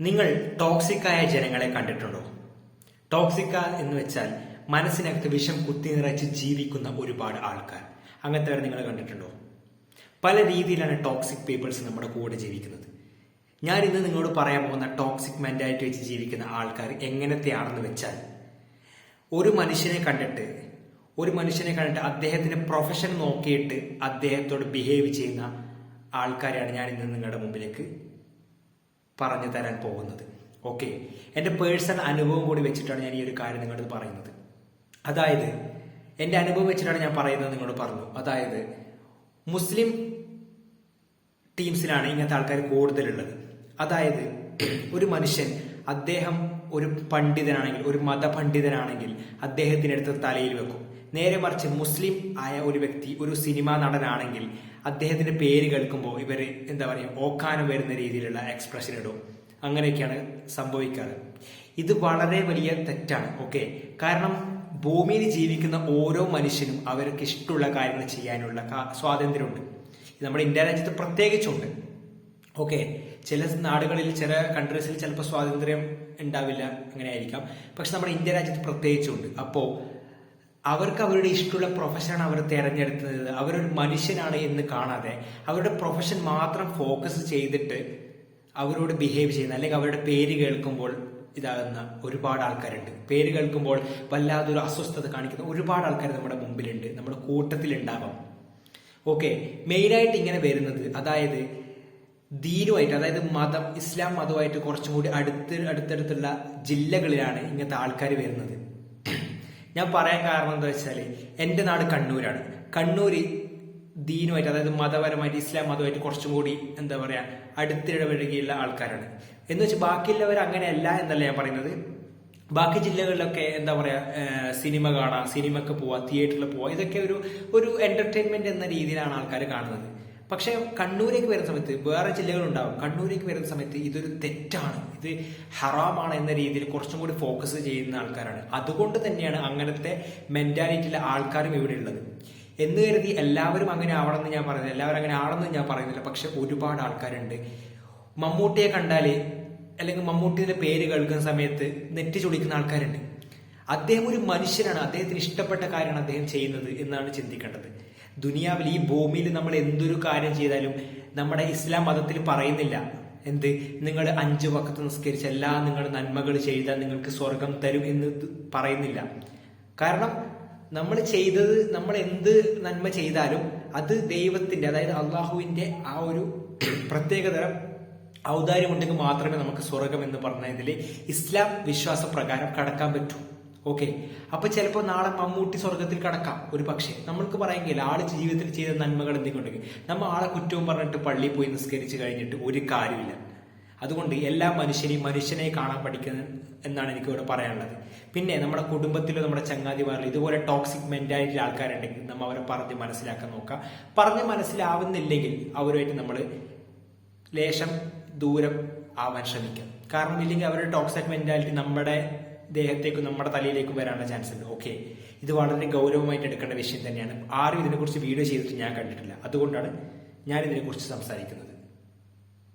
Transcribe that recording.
നിങ്ങൾ ടോക്സിക്കായ ജനങ്ങളെ കണ്ടിട്ടുണ്ടോ? ടോക്സിക്ക എന്ന് വെച്ചാൽ മനസ്സിനകത്ത് വിഷം കുത്തി നിറച്ച് ജീവിക്കുന്ന ഒരുപാട് ആൾക്കാർ. അങ്ങനത്തെ നിങ്ങൾ കണ്ടിട്ടുണ്ടോ? പല രീതിയിലാണ് ടോക്സിക് പീപ്പിൾസ് നമ്മുടെ കൂടെ ജീവിക്കുന്നത്. ഞാൻ ഇന്ന് നിങ്ങളോട് പറയാൻ പോകുന്ന ടോക്സിക് മെന്റാലിറ്റി വെച്ച് ജീവിക്കുന്ന ആൾക്കാർ എങ്ങനത്തെയാണെന്ന് വെച്ചാൽ ഒരു മനുഷ്യനെ കണ്ടിട്ട് ഒരു മനുഷ്യനെ കണ്ടിട്ട് അദ്ദേഹത്തിന്റെ പ്രൊഫഷൻ നോക്കിയിട്ട് അദ്ദേഹത്തോട് ബിഹേവ് ചെയ്യുന്ന ആൾക്കാരെയാണ് ഞാൻ ഇന്ന് നിങ്ങളുടെ മുമ്പിലേക്ക് പറഞ്ഞു തരാൻ പോകുന്നത്. ഓക്കെ എന്റെ പേഴ്സണൽ അനുഭവം കൂടി വെച്ചിട്ടാണ് ഞാൻ ഈ ഒരു കാര്യം നിങ്ങളോട് പറയുന്നത്. അതായത് എന്റെ അനുഭവം വെച്ചിട്ടാണ് ഞാൻ പറയുന്നത് നിങ്ങളോട് പറഞ്ഞു. അതായത് മുസ്ലിം ടീംസിലാണ് ഇങ്ങനത്തെ ആൾക്കാർ കൂടുതലുള്ളത്. അതായത് ഒരു മനുഷ്യൻ അദ്ദേഹം ഒരു പണ്ഡിതനാണെങ്കിൽ ഒരു മതപണ്ഡിതനാണെങ്കിൽ അദ്ദേഹത്തിനടുത്ത് തലയിൽ വെക്കും. നേരെ മറിച്ച് മുസ്ലിം ആയ ഒരു വ്യക്തി ഒരു സിനിമാ നടനാണെങ്കിൽ അദ്ദേഹത്തിന്റെ പേര് കേൾക്കുമ്പോൾ ഇവർ എന്താ പറയുക ഓക്കാനം വരുന്ന രീതിയിലുള്ള എക്സ്പ്രഷൻ ഇടും. അങ്ങനെയൊക്കെയാണ് സംഭവിക്കാറ്. ഇത് വളരെ വലിയ തെറ്റാണ് ഓക്കെ കാരണം ഭൂമിയിൽ ജീവിക്കുന്ന ഓരോ മനുഷ്യനും അവർക്ക് ഇഷ്ടമുള്ള കാര്യങ്ങൾ ചെയ്യാനുള്ള സ്വാതന്ത്ര്യമുണ്ട്. ഇത് നമ്മുടെ ഇന്ത്യ രാജ്യത്ത് പ്രത്യേകിച്ചുണ്ട് ഓക്കെ ചില നാടുകളിൽ ചില കൺട്രീസിൽ ചിലപ്പോൾ സ്വാതന്ത്ര്യം ഉണ്ടാവില്ല അങ്ങനെ ആയിരിക്കാം പക്ഷെ നമ്മുടെ ഇന്ത്യ രാജ്യത്ത് പ്രത്യേകിച്ചുണ്ട്. അപ്പോൾ അവർക്ക് അവരുടെ ഇഷ്ടമുള്ള പ്രൊഫഷനാണ് അവർ തിരഞ്ഞെടുത്തത്. അവരൊരു മനുഷ്യനാണ് എന്ന് കാണാതെ അവരുടെ പ്രൊഫഷൻ മാത്രം ഫോക്കസ് ചെയ്തിട്ട് അവരോട് ബിഹേവ് ചെയ്യുന്ന അല്ലെങ്കിൽ അവരുടെ പേര് കേൾക്കുമ്പോൾ ഇതാകുന്ന ഒരുപാട് ആൾക്കാരുണ്ട്. പേര് കേൾക്കുമ്പോൾ വല്ലാതൊരു അസ്വസ്ഥത കാണിക്കുന്ന ഒരുപാട് ആൾക്കാർ നമ്മുടെ മുമ്പിലുണ്ട്. നമ്മുടെ കൂട്ടത്തിലുണ്ടാവാം. ഓക്കെ മെയിനായിട്ട് ഇങ്ങനെ വരുന്നത് അതായത് ദീനുമായിട്ട് അതായത് മതം ഇസ്ലാം മതമായിട്ട് കുറച്ചും കൂടി അടുത്ത് അടുത്തടുത്തുള്ള ജില്ലകളിലാണ് ഇങ്ങനത്തെ ആൾക്കാർ വരുന്നത്. ഞാൻ പറയാൻ കാരണം എന്താ വെച്ചാൽ എന്റെ നാട് കണ്ണൂരാണ്. കണ്ണൂര് ദീനുമായിട്ട് അതായത് മതപരമായിട്ട് ഇസ്ലാം മതമായിട്ട് കുറച്ചും കൂടി എന്താ പറയുക അടുത്തിടപഴകിയുള്ള ആൾക്കാരാണ്. എന്ന് വെച്ചാൽ ബാക്കിയുള്ളവർ അങ്ങനെയല്ല എന്നല്ല ഞാൻ പറയുന്നത്. ബാക്കി ജില്ലകളിലൊക്കെ എന്താ പറയുക സിനിമ കാണാം സിനിമക്ക് പോവാം തിയേറ്ററിൽ പോവാം ഇതൊക്കെ ഒരു ഒരു എന്റർടൈൻമെന്റ് എന്ന രീതിയിലാണ് ആൾക്കാർ കാണുന്നത്. പക്ഷെ കണ്ണൂരേക്ക് വരുന്ന സമയത്ത് വേറെ ജില്ലകളുണ്ടാവും. കണ്ണൂരേക്ക് വരുന്ന സമയത്ത് ഇതൊരു തെറ്റാണ്. ഇത് ഹറാമാണ് എന്ന രീതിയിൽ കുറച്ചും കൂടി ഫോക്കസ് ചെയ്യുന്ന ആൾക്കാരാണ്. അതുകൊണ്ട് തന്നെയാണ് അങ്ങനത്തെ മെന്റാലിറ്റിയിലെ ആൾക്കാരും ഇവിടെ ഉള്ളത്. എന്ന് കരുതി എല്ലാവരും അങ്ങനെ ആവണമെന്ന് ഞാൻ പറയുന്നില്ല. എല്ലാവരും അങ്ങനെ ആവണമെന്ന് ഞാൻ പറയുന്നില്ല. പക്ഷെ ഒരുപാട് ആൾക്കാരുണ്ട്. മമ്മൂട്ടിയെ കണ്ടാൽ അല്ലെങ്കിൽ മമ്മൂട്ടിയുടെ പേര് കേൾക്കുന്ന സമയത്ത് നെറ്റി ചൊടിക്കുന്ന ആൾക്കാരുണ്ട്. അദ്ദേഹം ഒരു മനുഷ്യനാണ്. അദ്ദേഹത്തിന് ഇഷ്ടപ്പെട്ട കാര്യമാണ് അദ്ദേഹം ചെയ്യുന്നത് എന്നാണ് ചിന്തിക്കേണ്ടത്. ദുനിയാവിൽ ഈ ഭൂമിയിൽ നമ്മൾ എന്തൊരു കാര്യം ചെയ്താലും നമ്മുടെ ഇസ്ലാം മതത്തിൽ പറയുന്നില്ല. എന്ത്? നിങ്ങൾ അഞ്ച് വക്കത്ത് നിസ്കരിച്ച് എല്ലാ നിങ്ങൾ നന്മകൾ ചെയ്താൽ നിങ്ങൾക്ക് സ്വർഗം തരും എന്ന് പറയുന്നില്ല. കാരണം നമ്മൾ ചെയ്തത് നമ്മൾ എന്ത് നന്മ ചെയ്താലും അത് ദൈവത്തിന്റെ അതായത് അള്ളാഹുവിന്റെ ആ ഒരു പ്രത്യേകതരം ഔദാര്യം ഉണ്ടെങ്കിൽ മാത്രമേ നമുക്ക് സ്വർഗം എന്ന് പറഞ്ഞതിൽ ഇസ്ലാം വിശ്വാസ പ്രകാരം കടക്കാൻ പറ്റൂ. ഓക്കെ അപ്പൊ ചിലപ്പോൾ നാളെ മമ്മൂട്ടി സ്വർഗത്തിൽ കടക്കാം. ഒരു പക്ഷേ നമ്മൾക്ക് പറയാമെങ്കിൽ ആൾ ജീവിതത്തിൽ ചെയ്ത നന്മകൾ എന്തെങ്കിലും ഉണ്ടെങ്കിൽ നമ്മൾ ആളെ കുറ്റവും പറഞ്ഞിട്ട് പള്ളിയിൽ പോയി നിസ്കരിച്ച് കഴിഞ്ഞിട്ട് ഒരു കാര്യമില്ല അതുകൊണ്ട് എല്ലാ മനുഷ്യനെയും മനുഷ്യനെ കാണാൻ പഠിക്കുന്നത് എന്നാണ് എനിക്ക് ഇവിടെ പറയാനുള്ളത്. പിന്നെ നമ്മുടെ കുടുംബത്തിലോ നമ്മുടെ ചങ്ങാതിമാരിലോ ഇതുപോലെ ടോക്സിക് മെന്റാലിറ്റി ആൾക്കാരുണ്ടെങ്കിൽ നമ്മൾ അവരെ പറഞ്ഞ് മനസ്സിലാക്കാൻ നോക്കാം. പറഞ്ഞ് മനസ്സിലാവുന്നില്ലെങ്കിൽ അവരുമായിട്ട് നമ്മൾ ലേശം ദൂരം ആവാൻ ശ്രമിക്കാം. കാരണം ഇല്ലെങ്കിൽ അവരുടെ ടോക്സിക് മെന്റാലിറ്റി നമ്മുടെ ദേഹത്തേക്കും നമ്മുടെ തലയിലേക്കും വരാനുള്ള ചാൻസ് ഉണ്ട്. ഓക്കെ ഇത് വളരെ ഗൗരവമായിട്ട് എടുക്കേണ്ട വിഷയം തന്നെയാണ്. ആരും ഇതിനെക്കുറിച്ച് വീഡിയോ ചെയ്തിട്ട് ഞാൻ കണ്ടിട്ടില്ല. അതുകൊണ്ടാണ് ഞാൻ ഇതിനെക്കുറിച്ച് സംസാരിക്കുന്നത്.